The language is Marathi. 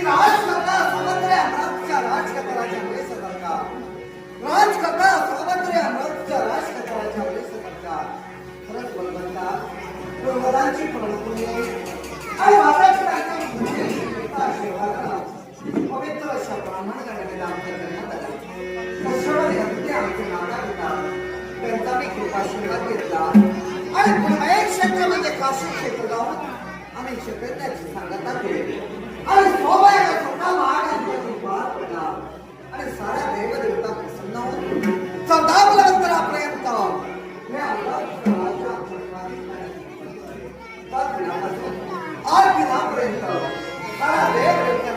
की राजकर्ता सौभद्र अमृतच्या राजकर्ताच्या अंगेस धरला. राजकर्ता सौभद्र अमृतच्या राजकर्ताच्या अंगेस धरला. खरंच बलवंता गुरुवरांची प्रभुने आणि माताची पवित्र अशा ब्राह्मण गणाने आमच्या जन्मात आला. सर्व देवते आमचे माता पिता त्यांचा मी कृपाशीर्वाद घेतला आणि क्षेत्र म्हणजे काशी क्षेत्र जाऊन आम्ही क्षेत्राची सांगता केली ஆருக்கு தான் பிரயோஜனம் ஆனால் தேவனுக்கு